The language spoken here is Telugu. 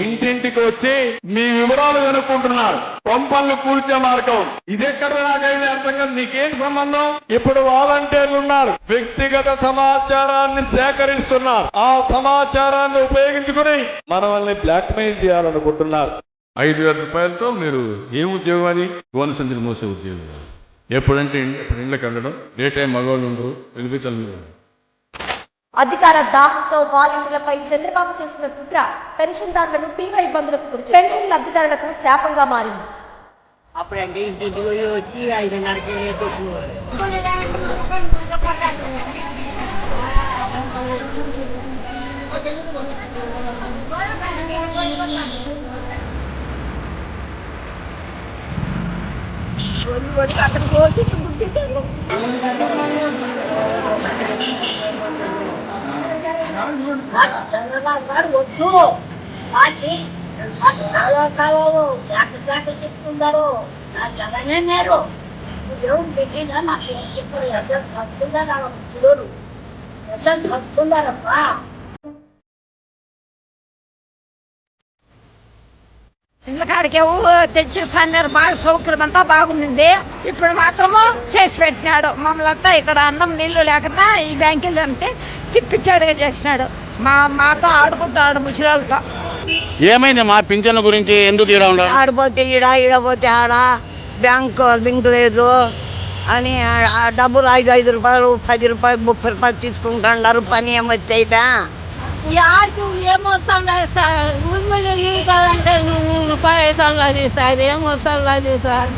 ఇంటింటికి వచ్చి మీ వివరాలు కనుక్కుంటున్నారు. పంపలను కూల్చే మార్గం. ఇదెక్కడ నాకైతే అర్థం కాదు నీకేం సంబంధం? ఇప్పుడు వాలంటీర్లు ఉన్నారు. వ్యక్తిగత సమాచారాన్ని సేకరిస్తున్నారు. ఆ సమాచారాన్ని ఉపయోగించుకుని మనల్ని బ్లాక్ మెయిల్ చేయాలనుకుంటున్నారు. ఐదు వేల రూపాయలతో మీరు ఏం ఉద్యోగం అది? గోన సంచులు మోసే ఉద్యోగం. ఎప్పుడంటే ఇంట్లోకి వెళ్ళడం ఏ టైం మగవాళ్ళు ఉండరు వినిపించాలి అధికార దాహంతో వాలంటీర్లపై చంద్రబాబు చేసిన కుట్ర పెన్షన్దారులను తీవ్ర ఇబ్బందులకు గురి పెన్షన్ లబ్ధిదారులకు శాపంగా మారింది. అప్పుడంటే ఇంటింటికి పోయి వచ్చి ఐదున్నరకి కొట్టుకునేవారు అక్కడికి పోతే గుర్తించారు చంద్రబాబు గారు వద్దు పార్టీ చాలా కావాలి జాగ్రత్త జాగ్రత్త చెప్తున్నారు నా చదవనే నేరు దేవుడు పెట్టినా నాకు ఏం చెప్పారు ఎంత చదువుతున్నారు ఎంత ఇళ్ళ కాడికి తెచ్చి పన్నీరు బాగా సౌకర్యం అంతా బాగుంది ఇప్పుడు మాత్రము చేసి పెట్టినాడు. మమ్మల్ని అంతా ఇక్కడ అన్నం నీళ్ళు లేకుండా ఈ బ్యాంకులు అంటే తిప్పించాడుగా చేసినాడు. మా మాతో ఆడుకుంటాడు ముసలితో ఏమైంది మా పింఛన్ల గురించి? ఎందుకు ఈడ ఆడిపోతే ఈడ ఈడపోతే ఆడ. బ్యాంకు లింక్ లేదు అని డబ్బులు ఐదు ఐదు రూపాయలు పది రూపాయలు ముప్పై రూపాయలు తీసుకుంటున్నారు. పని ఏమొచ్చాయిట ఆడికి quay xong rồi thì xài đi không xong rồi thì xài.